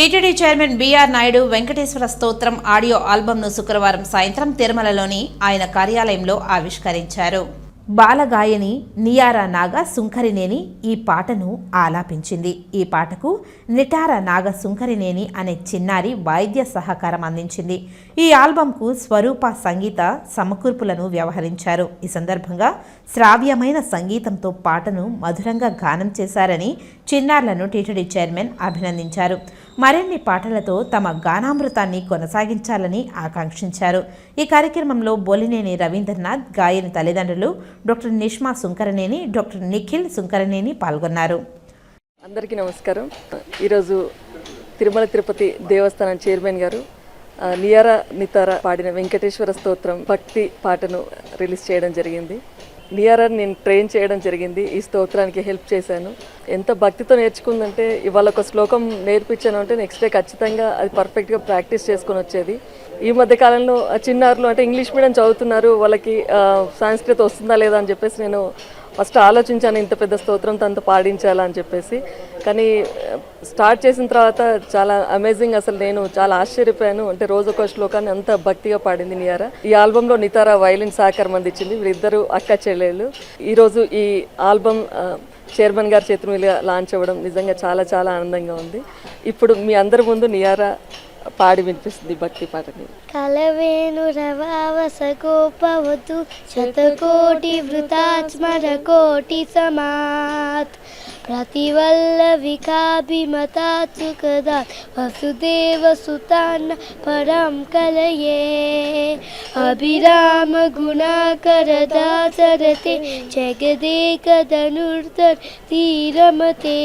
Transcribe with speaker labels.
Speaker 1: TTD chairman BR Naidu Venkateswara స్తోత్రం audio ఆల్బమ్ను శుక్రవారం సాయంత్రం తిరుమలలోని ఆయన కార్యాలయంలో ఆవిష్కరించారు. బాలగాయని నియారా నాగ సుంకరినేని ఈ పాటను ఆలాపించింది. ఈ పాటకు నిటార నాగ సుంకరినేని అనే చిన్నారి వాయిద్య సహకారం అందించింది. ఈ ఆల్బంకు స్వరూప సంగీత సమకూర్పులను వ్యవహరించారు. ఈ సందర్భంగా శ్రావ్యమైన సంగీతంతో పాటను మధురంగా గానం చేశారని చిన్నారులను టీటీడీ చైర్మన్ అభినందించారు. మరిన్ని పాటలతో తమ గానామృతాన్ని కొనసాగించాలని ఆకాంక్షించారు. ఈ కార్యక్రమంలో బోలినేని రవీంద్రనాథ్ గాయని తల్లిదండ్రులు డాక్టర్ నిష్మా సుంకరనేని డాక్టర్ నిఖిల్ సుంకరనేని పాల్గొన్నారు.
Speaker 2: అందరికీ నమస్కారం. ఈరోజు తిరుమల తిరుపతి దేవస్థానం చైర్మన్ గారు ఆ, నితార పాడిన వెంకటేశ్వర స్తోత్రం భక్తి పాటను రిలీజ్ చేయడం జరిగింది. నియారా నేను ట్రైన్ చేయడం జరిగింది. ఈ స్తోత్రానికి హెల్ప్ చేశాను. ఎంత భక్తితో నేర్చుకుందంటే ఇవాళ ఒక శ్లోకం నేర్పించాను అంటే నెక్స్ట్ డే ఖచ్చితంగా అది పర్ఫెక్ట్గా ప్రాక్టీస్ చేసుకొని వచ్చేది. ఈ మధ్య కాలంలో చిన్నారులు అంటే ఇంగ్లీష్ మీడియం చదువుతున్నారు వాళ్ళకి ఆ, సంస్కృత వస్తుందా లేదా అని చెప్పేసి నేను ఫస్ట్ ఆలోచించాను ఇంత పెద్ద స్తోత్రం తనతో పాడించాలా అని చెప్పేసి. కానీ స్టార్ట్ చేసిన తర్వాత చాలా అమేజింగ్ అసలు నేను చాలా ఆశ్చర్యపోయాను. అంటే రోజు ఒక శ్లోకాన్ని అంత భక్తిగా పాడింది నియారా. ఈ ఆల్బంలో నితారా వైలిన్ సహకారం అందించింది. వీరిద్దరు అక్క చెల్లెళ్ళు. ఈరోజు ఈ ఆల్బమ్ చైర్మన్ గారి చేతుల మీద లాంచ్ అవ్వడం నిజంగా చాలా చాలా ఆనందంగా ఉంది. ఇప్పుడు మీ అందరి ముందు నియారా పాడి వినిపిస్తుంది భక్తి పాటని
Speaker 3: కలవేణురవావసగోపవతు శతకోటి వృతాత్మర కోటి సమాత్. प्रतिवल्लविकाभिमता च कदा वसुदेवसुतान् परं कलये। अभिरामगुणाकरदाचरते जगदेकधनुर्धरति रमते